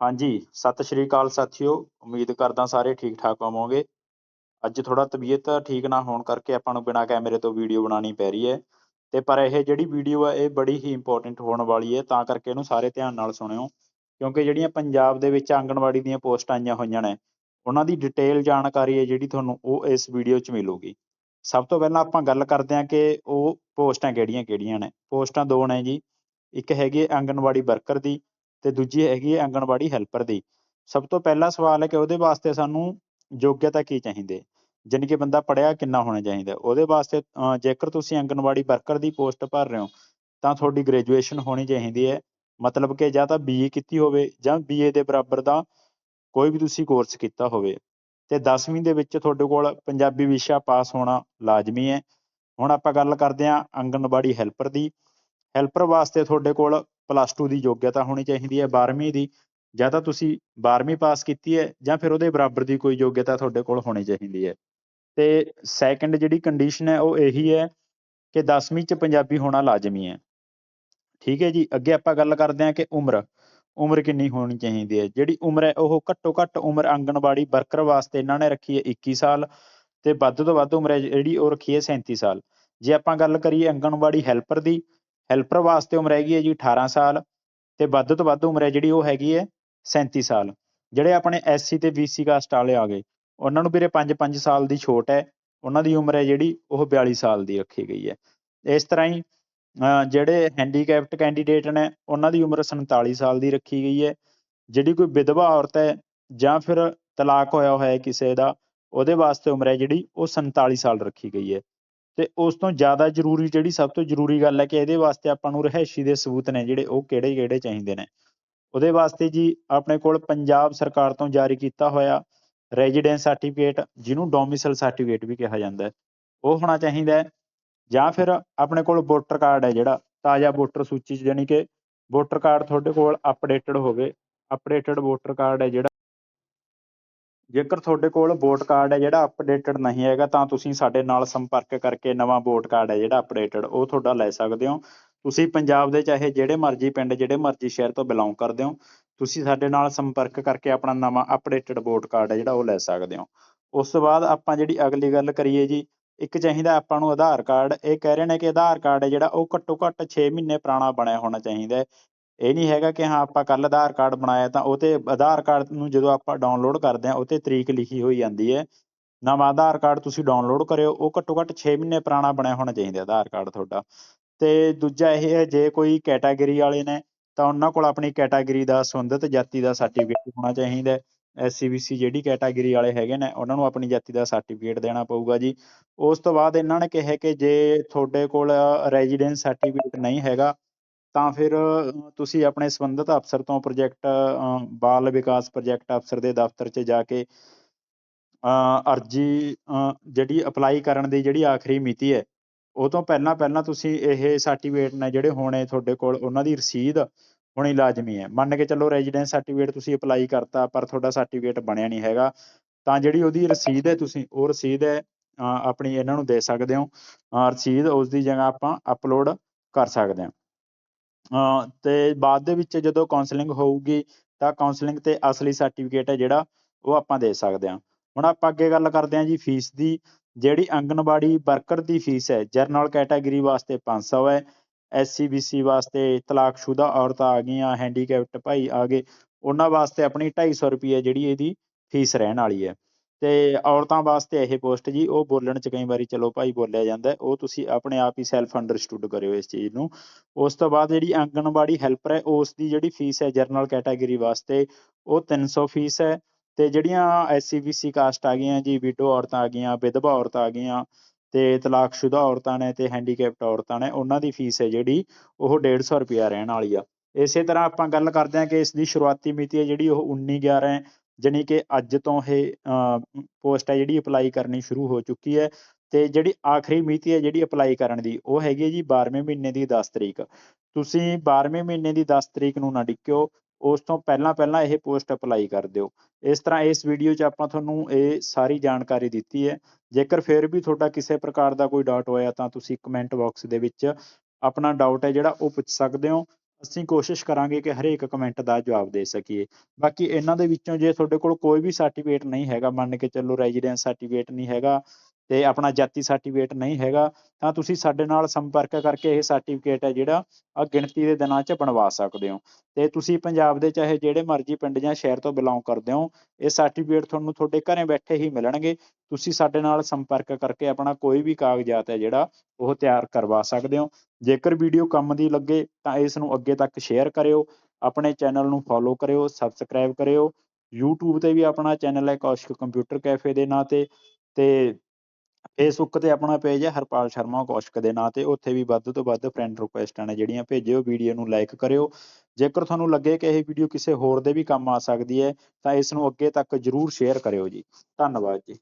ਹਾਂਜੀ, ਸਤਿ ਸ਼੍ਰੀ ਅਕਾਲ ਸਾਥੀਓ, ਉਮੀਦ ਕਰਦਾ ਸਾਰੇ ਠੀਕ ਠਾਕ ਹੋਵੋਗੇ। ਅੱਜ ਥੋੜਾ ਤਬੀਅਤ ਠੀਕ ਨਾ ਹੋਣ ਕਰਕੇ ਆਪਾਂ ਨੂੰ ਬਿਨਾਂ ਕੈਮਰੇ ਤੋਂ ਵੀਡੀਓ ਬਣਾਉਣੀ ਪੈ ਰਹੀ ਹੈ। ਤੇ ਪਰ ਇਹ ਜਿਹੜੀ ਵੀਡੀਓ ਹੈ ਇਹ ਬੜੀ ਹੀ ਇੰਪੋਰਟੈਂਟ ਹੋਣ ਵਾਲੀ ਹੈ, ਤਾਂ ਕਰਕੇ ਇਹਨੂੰ ਸਾਰੇ ਧਿਆਨ ਨਾਲ ਸੁਣਿਓ। ਕਿਉਂਕਿ ਜਿਹੜੀਆਂ ਪੰਜਾਬ ਦੇ ਵਿੱਚ ਆਂਗਣਵਾੜੀ ਦੀਆਂ ਪੋਸਟਾਂ ਆਈਆਂ ਹੋਈਆਂ ਨੇ, ਉਹਨਾਂ ਦੀ ਡਿਟੇਲ ਜਾਣਕਾਰੀ ਹੈ ਜਿਹੜੀ ਤੁਹਾਨੂੰ ਉਹ ਇਸ ਵੀਡੀਓ 'ਚ ਮਿਲੂਗੀ। ਸਭ ਤੋਂ ਪਹਿਲਾਂ ਆਪਾਂ ਗੱਲ ਕਰਦੇ ਹਾਂ ਕਿ ਉਹ ਪੋਸਟਾਂ ਕਿਹੜੀਆਂ ਕਿਹੜੀਆਂ ਨੇ। ਪੋਸਟਾਂ ਦੋ ਨੇ ਜੀ। ਇੱਕ ਹੈਗੀ ਹੈ ਆਂਗਣਵਾੜੀ ਵਰਕਰ ਦੀ ਤੇ ਦੂਜੀ ਹੈਗੀ ਹੈ ਆਂਗਣਵਾੜੀ ਹੈਲਪਰ ਦੀ। ਸਭ ਤੋਂ ਪਹਿਲਾ ਸਵਾਲ ਹੈ ਕਿ ਉਹਦੇ ਵਾਸਤੇ ਸਾਨੂੰ ਯੋਗਿਅਤਾ ਕੀ ਚਾਹੀਦੀ ਹੈ? ਜਾਣੀ ਕਿ ਬੰਦਾ ਪੜ੍ਹਿਆ ਕਿੰਨਾ ਹੋਣਾ ਚਾਹੀਦਾ ਉਹਦੇ ਵਾਸਤੇ ਜੇਕਰ ਤੁਸੀਂ ਆਂਗਣਵਾੜੀ ਵਰਕਰ ਦੀ ਪੋਸਟ ਭਰ ਰਹੇ ਹੋ, ਤਾਂ ਤੁਹਾਡੀ ਗ੍ਰੈਜੂਏਸ਼ਨ ਹੋਣੀ ਚਾਹੀਦੀ ਹੈ। ਮਤਲਬ ਕਿ ਜਾਂ ਤਾਂ ਬੀਏ ਕੀਤੀ ਹੋਵੇ ਜਾਂ ਬੀਏ ਦੇ ਬਰਾਬਰ ਦਾ ਕੋਈ ਵੀ ਤੁਸੀਂ ਕੋਰਸ ਕੀਤਾ ਹੋਵੇ। ਤੇ 10ਵੀਂ ਦੇ ਵਿੱਚ ਤੁਹਾਡੇ ਕੋਲ ਪੰਜਾਬੀ ਵਿਸ਼ਾ ਪਾਸ ਹੋਣਾ ਲਾਜ਼ਮੀ ਹੈ। ਹੁਣ ਆਪਾਂ ਗੱਲ ਕਰਦੇ ਹਾਂ ਆਂਗਣਵਾੜੀ ਹੈਲਪਰ ਦੀ। ਹੈਲਪਰ ਵਾਸਤੇ ਤੁਹਾਡੇ ਕੋਲ ਪਲੱਸ 2 ਦੀ ਯੋਗਤਾ ਹੋਣੀ ਚਾਹੀਦੀ ਹੈ 12ਵੀਂ ਦੀ, ਜਾਂ ਤਾਂ ਤੁਸੀਂ 12ਵੀਂ ਪਾਸ ਕੀਤੀ ਹੈ, ਜਾਂ ਫਿਰ ਉਹਦੇ ਬਰਾਬਰ ਦੀ ਕੋਈ ਯੋਗਤਾ ਤੁਹਾਡੇ ਕੋਲ ਹੋਣੀ ਚਾਹੀਦੀ ਹੈ। ਤੇ ਸੈਕੰਡ ਜਿਹੜੀ ਕੰਡੀਸ਼ਨ ਹੈ, ਉਹ ਇਹੀ ਹੈ ਕਿ 10ਵੀਂ ਚ ਪੰਜਾਬੀ ਹੋਣਾ ਲਾਜ਼ਮੀ ਹੈ। ਠੀਕ ਹੈ ਜੀ, ਅੱਗੇ ਆਪਾਂ ਗੱਲ ਕਰਦੇ ਹਾਂ ਕਿ ਉਮਰ ਉਮਰ ਕਿੰਨੀ ਹੋਣੀ ਚਾਹੀਦੀ ਹੈ। ਜਿਹੜੀ ਉਮਰ ਹੈ, ਉਹ ਘੱਟੋ ਘੱਟ ਉਮਰ ਆਂਗਣਵਾੜੀ ਵਰਕਰ ਵਾਸਤੇ ਇਹਨਾਂ ਨੇ ਰੱਖੀ ਹੈ 21 ਸਾਲ ਤੇ ਵੱਧ ਤੋਂ ਵੱਧ ਉਮਰ ਹੈ ਜਿਹੜੀ ਉਹ ਰੱਖੀ ਹੈ 37 ਸਾਲ। ਜੇ ਆਪਾਂ ਗੱਲ ਕਰੀਏ ਆਂਗਣਵਾੜੀ ਹੈਲਪਰ ਦੀ ਹੈਲਪਰ ਵਾਸਤੇ ਉਮਰ ਹੈਗੀ ਹੈ ਜੀ 18 ਸਾਲ ਤੇ ਵੱਧ ਤੋਂ ਵੱਧ ਉਮਰ ਹੈ ਜਿਹੜੀ ਉਹ ਹੈਗੀ ਹੈ 37 ਸਾਲ। ਜਿਹੜੇ ਆਪਣੇ ਐਸਸੀ ਤੇ ਬੀਸੀ ਕਾਸਟ ਵਾਲੇ ਆ ਗਏ, ਉਹਨਾਂ ਨੂੰ ਵੀਰੇ 5-5 ਸਾਲ ਦੀ ਛੋਟ ਹੈ, ਉਹਨਾਂ ਦੀ ਉਮਰ ਹੈ ਜਿਹੜੀ ਉਹ 42 ਸਾਲ ਦੀ ਰੱਖੀ ਗਈ ਹੈ। ਇਸ ਤਰ੍ਹਾਂ ਹੀ ਜਿਹੜੇ ਹੈਂਡੀਕੈਪਟ ਕੈਂਡੀਡੇਟ ਨੇ, ਉਹਨਾਂ ਦੀ ਉਮਰ 47 ਸਾਲ ਦੀ ਰੱਖੀ ਗਈ ਹੈ। ਜਿਹੜੀ ਕੋਈ ਵਿਧਵਾ ਔਰਤ ਹੈ ਜਾਂ ਫਿਰ ਤਲਾਕ ਹੋਇਆ ਹੋਇਆ ਹੈ ਕਿਸੇ ਦਾ, ਉਹਦੇ ਵਾਸਤੇ ਉਮਰ ਹੈ ਜਿਹੜੀ ਉਹ 47 ਸਾਲ ਰੱਖੀ ਗਈ ਹੈ। ਤੇ ਉਸ ਤੋਂ ਜ਼ਿਆਦਾ ਜ਼ਰੂਰੀ ਜਿਹੜੀ ਸਭ ਤੋਂ ਜ਼ਰੂਰੀ ਗੱਲ ਹੈ ਕਿ ਇਹਦੇ ਵਾਸਤੇ ਆਪਾਂ ਨੂੰ ਰਿਹਾਇਸ਼ੀ ਦੇ ਸਬੂਤ ਨੇ ਜਿਹੜੇ ਉਹ ਕਿਹੜੇ-ਕਿਹੜੇ ਚਾਹੀਦੇ ਨੇ। ਉਹਦੇ ਵਾਸਤੇ ਜੀ ਆਪਣੇ ਕੋਲ ਪੰਜਾਬ ਸਰਕਾਰ ਤੋਂ ਜਾਰੀ ਕੀਤਾ ਹੋਇਆ ਰੈਜ਼ੀਡੈਂਸ ਸਰਟੀਫਿਕੇਟ ਜਿਹਨੂੰ ਡੋਮਿਸਾਈਲ ਸਰਟੀਫਿਕੇਟ ਵੀ ਕਿਹਾ ਜਾਂਦਾ ਹੈ। ਉਹ ਹੋਣਾ ਚਾਹੀਦਾ ਹੈ ਜਾਂ ਫਿਰ ਆਪਣੇ ਕੋਲ ਵੋਟਰ ਕਾਰਡ ਹੈ ਜਿਹੜਾ, ਤਾਜ਼ਾ ਵੋਟਰ ਸੂਚੀ 'ਚ ਜਾਣੀ ਕਿ ਵੋਟਰ ਕਾਰਡ ਤੁਹਾਡੇ ਕੋਲ ਅਪਡੇਟਡ ਹੋਵੇ ਅਪਡੇਟਡ ਵੋਟਰ ਕਾਰਡ ਹੈ ਜਿਹੜਾ ਜੇਕਰ ਤੁਹਾਡੇ ਕੋਲ ਵੋਟ ਕਾਰਡ ਹੈ ਜਿਹੜਾ ਅਪਡੇਟਡ ਨਹੀਂ ਹੈਗਾ, ਤਾਂ ਤੁਸੀਂ ਸਾਡੇ ਨਾਲ ਸੰਪਰਕ ਕਰਕੇ ਨਵਾਂ ਵੋਟ ਕਾਰਡ ਹੈ ਜਿਹੜਾ ਅਪਡੇਟਡ ਉਹ ਤੁਹਾਡਾ ਲੈ ਸਕਦੇ ਹੋ। ਤੁਸੀਂ ਪੰਜਾਬ ਦੇ ਚਾਹੇ ਜਿਹੜੇ ਮਰਜ਼ੀ ਪਿੰਡ, ਜਿਹੜੇ ਮਰਜ਼ੀ ਸ਼ਹਿਰ ਤੋਂ ਬਿਲੋਂਗ ਕਰਦੇ ਹੋ, ਤੁਸੀਂ ਸਾਡੇ ਨਾਲ ਸੰਪਰਕ ਕਰਕੇ ਆਪਣਾ ਨਵਾਂ ਅਪਡੇਟਡ ਵੋਟ ਕਾਰਡ ਹੈ ਜਿਹੜਾ ਉਹ ਲੈ ਸਕਦੇ ਹੋ। ਉਸ ਤੋਂ ਬਾਅਦ ਆਪਾਂ ਜਿਹੜੀ ਅਗਲੀ ਗੱਲ ਕਰੀਏ ਜੀ, ਇੱਕ ਚਾਹੀਦਾ ਆਪਾਂ ਨੂੰ ਆਧਾਰ ਕਾਰਡ ਇਹ ਕਹਿ ਰਹੇ ਨੇ ਕਿ ਆਧਾਰ ਕਾਰਡ ਹੈ ਜਿਹੜਾ ਉਹ ਘੱਟੋ ਘੱਟ 6 ਮਹੀਨੇ ਪੁਰਾਣਾ ਬਣਿਆ ਹੋਣਾ ਚਾਹੀਦਾ ਹੈ। ਇਹ ਨਹੀਂ ਹੈਗਾ ਕਿ ਹਾਂ ਆਪਾਂ ਕੱਲ ਆਧਾਰ ਕਾਰਡ ਬਣਾਇਆ ਤਾਂ ਉਹ ਤੇ ਆਧਾਰ ਕਾਰਡ ਨੂੰ ਜਦੋਂ ਆਪਾਂ ਡਾਊਨਲੋਡ ਕਰਦੇ ਹਾਂ, ਉਹ ਤੇ ਤਰੀਕ ਲਿਖੀ ਹੋਈ ਜਾਂਦੀ ਹੈ। ਨਵਾਂ ਆਧਾਰ ਕਾਰਡ ਤੁਸੀਂ ਡਾਊਨਲੋਡ ਕਰਿਓ, ਉਹ ਘੱਟੋ ਘੱਟ 6 ਮਹੀਨੇ ਪੁਰਾਣਾ ਬਣਿਆ ਹੋਣਾ ਚਾਹੀਦਾ ਆਧਾਰ ਕਾਰਡ ਤੁਹਾਡਾ। ਤੇ ਦੂਜਾ ਇਹ ਹੈ, ਜੇ ਕੋਈ ਕੈਟਾਗਰੀ ਵਾਲੇ ਨੇ ਤਾਂ ਉਹਨਾਂ ਕੋਲ ਆਪਣੀ ਕੈਟਾਗਰੀ ਦਾ ਸੰਬੰਧਿਤ ਜਾਤੀ ਦਾ ਸਰਟੀਫਿਕੇਟ ਹੋਣਾ ਚਾਹੀਦਾ ਐਸਸੀਬੀਸੀ ਜਿਹੜੀ ਕੈਟਾਗਰੀ ਵਾਲੇ ਹੈਗੇ ਨੇ, ਉਹਨਾਂ ਨੂੰ ਆਪਣੀ ਜਾਤੀ ਦਾ ਸਰਟੀਫਿਕੇਟ ਦੇਣਾ ਪਊਗਾ ਜੀ। ਉਸ ਤੋਂ ਬਾਅਦ ਇਹਨਾਂ ਨੇ ਕਿਹਾ ਕਿ ਜੇ ਤੁਹਾਡੇ ਕੋਲ ਰੈਜ਼ੀਡੈਂਸ ਸਰਟੀਫਿਕੇਟ ਨਹੀਂ ਹੈਗਾ ਤਾਂ ਫਿਰ ਤੁਸੀਂ ਆਪਣੇ ਸੰਬੰਧਿਤ ਅਫਸਰ ਤੋਂ ਪ੍ਰੋਜੈਕਟ ਬਾਲ ਵਿਕਾਸ ਪ੍ਰੋਜੈਕਟ ਅਫਸਰ ਦੇ ਦਫ਼ਤਰ 'ਚ ਜਾ ਕੇ ਅਰਜੀ ਜਿਹੜੀ ਅਪਲਾਈ ਕਰਨ ਦੀ ਜਿਹੜੀ ਆਖਰੀ ਮਿਤੀ ਹੈ, ਉਹ ਤੋਂ ਪਹਿਲਾਂ ਪਹਿਲਾਂ ਤੁਸੀਂ ਇਹ ਸਰਟੀਫਿਕੇਟ ਨੇ ਜਿਹੜੇ ਹੋਣੇ ਤੁਹਾਡੇ ਕੋਲ, ਉਹਨਾਂ ਦੀ ਰਸੀਦ ਹੋਣੀ ਲਾਜ਼ਮੀ ਹੈ। ਮੰਨ ਕੇ ਚੱਲੋ ਰੈਜ਼ੀਡੈਂਸ ਸਰਟੀਫਿਕੇਟ ਤੁਸੀਂ ਅਪਲਾਈ ਕਰਤਾ, ਪਰ ਤੁਹਾਡਾ ਸਰਟੀਫਿਕੇਟ ਬਣਿਆ ਨਹੀਂ ਹੈਗਾ, ਤਾਂ ਜਿਹੜੀ ਉਹਦੀ ਰਸੀਦ ਹੈ ਤੁਸੀਂ, ਉਹ ਰਸੀਦ ਹੈ ਆਪਣੀ ਇਹਨਾਂ ਨੂੰ ਦੇ ਸਕਦੇ ਹੋ ਰਸੀਦ ਉਸ ਦੀ ਜਗ੍ਹਾ ਆਪਾਂ ਅਪਲੋਡ ਕਰ ਸਕਦੇ ਹਾਂ। ਤੇ ਬਾਅਦ ਦੇ ਵਿੱਚ ਜਦੋਂ ਕਾਉਂਸਲਿੰਗ ਹੋਊਗੀ ਤਾਂ ਕਾਉਂਸਲਿੰਗ ਤੇ ਅਸਲੀ ਸਰਟੀਫਿਕੇਟ ਹੈ ਜਿਹੜਾ ਉਹ ਆਪਾਂ ਦੇ ਸਕਦੇ ਹਾਂ। ਹੁਣ ਆਪਾਂ ਅੱਗੇ ਗੱਲ ਕਰਦੇ ਹਾਂ ਜੀ ਫੀਸ ਦੀ, ਜਿਹੜੀ ਆਂਗਣਵਾੜੀ ਵਰਕਰ ਦੀ ਫੀਸ ਹੈ ਜਰਨਲ ਕੈਟਾਗਰੀ ਵਾਸਤੇ 500 ਹੈ ਐਸਸੀ ਬੀਸੀ ਵਾਸਤੇ ਤਲਾਕਸ਼ੁਦਾ ਔਰਤਾਂ ਆ ਗਈਆਂ ਹੈਂਡੀਕੈਪਟ ਭਾਈ ਆ ਗਏ, ਉਹਨਾਂ ਵਾਸਤੇ ਆਪਣੀ 250 ਰੁਪਏ ਜਿਹੜੀ ਇਹਦੀ ਫੀਸ ਰਹਿਣ ਵਾਲੀ ਹੈ। ਤੇ ਔਰਤਾਂ ਵਾਸਤੇ ਇਹ ਪੋਸਟ ਜੀ, ਉਹ ਬੋਲਣ ਚ ਕਈ ਵਾਰੀ ਚਲੋ ਭਾਈ ਬੋਲਿਆ ਜਾਂਦਾ ਉਹ ਤੁਸੀਂ ਆਪਣੇ ਆਪ ਹੀ ਸੈਲਫ ਅੰਡਰਸਟੂਡ ਕਰਿਓ ਇਸ ਚੀਜ਼ ਨੂੰ। ਉਸ ਤੋਂ ਬਾਅਦ ਜਿਹੜੀ ਆਂਗਣਵਾੜੀ ਹੈਲਪਰ ਹੈ, ਉਸ ਦੀ ਜਿਹੜੀ ਫੀਸ ਹੈ ਜਰਨਲ ਕੈਟਾਗਰੀ ਵਾਸਤੇ, ਉਹ 300 ਫੀਸ ਹੈ। ਤੇ ਜਿਹੜੀਆਂ ਐਸਸੀ ਬੀਸੀ ਕਾਸਟ ਆ ਗਈਆਂ ਜੀ ਵਿਡੋ ਔਰਤਾਂ ਆ ਗਈਆਂ, ਵਿਧਵਾ ਔਰਤਾਂ ਆ ਗਈਆਂ, ਤੇ ਤਲਾਕਸ਼ੁਦਾ ਔਰਤਾਂ ਨੇ ਤੇ ਹੈਂਡੀਕੈਪਟ ਔਰਤਾਂ ਨੇ, ਉਹਨਾਂ ਦੀ ਫੀਸ ਹੈ ਜਿਹੜੀ, ਉਹ 150 ਰੁਪਿਆ ਰਹਿਣ ਵਾਲੀ ਆ। ਇਸੇ ਤਰ੍ਹਾਂ ਆਪਾਂ ਗੱਲ ਕਰਦੇ ਹਾਂ ਕਿ ਇਸ ਦੀ ਸ਼ੁਰੂਆਤੀ ਮਿਤੀ ਹੈ ਜਿਹੜੀ, ਉਹ 19 11 ਜਾਣੀ ਕਿ ਅੱਜ ਤੋਂ ਇਹ ਪੋਸਟ ਹੈ ਜਿਹੜੀ ਅਪਲਾਈ ਕਰਨੀ ਸ਼ੁਰੂ ਹੋ ਚੁੱਕੀ ਹੈ ਤੇ ਜਿਹੜੀ ਆਖਰੀ ਮਿਤੀ ਹੈ ਜਿਹੜੀ ਅਪਲਾਈ ਕਰਨ ਦੀ, ਉਹ ਹੈਗੀ ਹੈ ਜੀ 12ਵੇਂ ਮਹੀਨੇ ਦੀ 10 ਤਰੀਕ। ਤੁਸੀਂ 12ਵੇਂ ਮਹੀਨੇ ਦੀ 10 ਤਰੀਕ ਨੂੰ ਨਾ ਡਿੱਕਿਓ, ਉਸ ਤੋਂ ਪਹਿਲਾਂ ਪਹਿਲਾਂ ਇਹ ਪੋਸਟ ਅਪਲਾਈ ਕਰ ਦਿਓ। ਇਸ ਤਰ੍ਹਾਂ ਇਸ ਵੀਡੀਓ 'ਚ ਆਪਾਂ ਤੁਹਾਨੂੰ ਇਹ ਸਾਰੀ ਜਾਣਕਾਰੀ ਦਿੱਤੀ ਹੈ। ਜੇਕਰ ਫਿਰ ਵੀ ਤੁਹਾਡਾ ਕਿਸੇ ਪ੍ਰਕਾਰ ਦਾ ਕੋਈ ਡਾਊਟ ਹੋਇਆ ਤਾਂ ਤੁਸੀਂ ਕਮੈਂਟ ਬਾਕਸ ਦੇ ਵਿੱਚ ਆਪਣਾ ਡਾਊਟ ਹੈ ਜਿਹੜਾ ਉਹ ਪੁੱਛ ਸਕਦੇ ਹੋ। ਅਸੀਂ ਕੋਸ਼ਿਸ਼ ਕਰਾਂਗੇ ਕਿ ਹਰੇਕ ਕਮੈਂਟ ਦਾ ਜਵਾਬ ਦੇ ਸਕੀਏ। ਬਾਕੀ ਇਹਨਾਂ ਦੇ ਵਿੱਚੋਂ ਜੇ ਤੁਹਾਡੇ ਕੋਲ ਕੋਈ ਵੀ ਸਰਟੀਫਿਕੇਟ ਨਹੀਂ ਹੈਗਾ, ਮੰਨ ਕੇ ਚੱਲੋ ਰੈਜ਼ੀਡੈਂਸ ਸਰਟੀਫਿਕੇਟ ਨਹੀਂ ਹੈਗਾ ਤੇ ਆਪਣਾ ਜਾਤੀ ਸਰਟੀਫਿਕੇਟ ਨਹੀਂ ਹੈਗਾ, ਤਾਂ ਤੁਸੀਂ ਸਾਡੇ ਨਾਲ ਸੰਪਰਕ ਕਰਕੇ ਇਹ ਸਰਟੀਫਿਕੇਟ ਹੈ ਜਿਹੜਾ ਆ ਗਿਣਤੀ ਦੇ ਦਿਨਾਂ 'ਚ ਬਣਵਾ ਸਕਦੇ ਹੋ। ਤੇ ਤੁਸੀਂ ਪੰਜਾਬ ਦੇ ਚਾਹੇ ਜਿਹੜੇ ਮਰਜ਼ੀ ਪਿੰਡ ਜਾਂ ਸ਼ਹਿਰ ਤੋਂ ਬਿਲੋਂਗ ਕਰਦੇ ਹੋ, ਇਹ ਸਰਟੀਫਿਕੇਟ ਤੁਹਾਨੂੰ ਤੁਹਾਡੇ ਘਰੇ ਬੈਠੇ ਹੀ ਮਿਲਣਗੇ। ਤੁਸੀਂ ਸਾਡੇ ਨਾਲ ਸੰਪਰਕ ਕਰਕੇ ਆਪਣਾ ਕੋਈ ਵੀ ਕਾਗਜ਼ਾਤ ਹੈ ਜਿਹੜਾ ਉਹ ਤਿਆਰ ਕਰਵਾ ਸਕਦੇ ਹੋ। ਜੇਕਰ ਵੀਡੀਓ ਕੰਮ ਦੀ ਲੱਗੇ ਤਾਂ ਇਸ ਨੂੰ ਅੱਗੇ ਤੱਕ ਸ਼ੇਅਰ ਕਰਿਓ, ਆਪਣੇ ਚੈਨਲ ਨੂੰ ਫੋਲੋ ਕਰਿਓ ਸਬਸਕ੍ਰਾਈਬ ਕਰਿਓ। YouTube ਤੇ ਵੀ ਆਪਣਾ ਚੈਨਲ ਹੈ ਕੌਸ਼ਿਕ ਕੰਪਿਊਟਰ ਕੈਫੇ ਦੇ ਨਾਂ ਤੇ ਤੇ ਫੇਸਬੁੱਕ ਤੇ ਆਪਣਾ ਪੇਜ ਹੈ ਹਰਪਾਲ ਸ਼ਰਮਾ ਕੌਸ਼ਕ ਦੇ ਨਾਂ ਤੇ, ਉੱਥੇ ਵੀ ਵੱਧ ਤੋਂ ਵੱਧ ਫਰੈਂਡ ਰਿਕੁਐਸਟਾਂ ਨੇ ਜਿਹੜੀਆਂ ਭੇਜਿਓ ਵੀਡੀਓ ਨੂੰ ਲਾਈਕ ਕਰਿਓ। ਜੇਕਰ ਤੁਹਾਨੂੰ ਲੱਗੇ ਕਿ ਇਹ ਵੀਡੀਓ ਕਿਸੇ ਹੋਰ ਦੇ ਵੀ ਕੰਮ ਆ ਸਕਦੀ ਹੈ, ਤਾਂ ਇਸ ਨੂੰ ਅੱਗੇ ਤੱਕ ਜਰੂਰ ਸ਼ੇਅਰ ਕਰਿਓ ਜੀ। ਧੰਨਵਾਦ ਜੀ।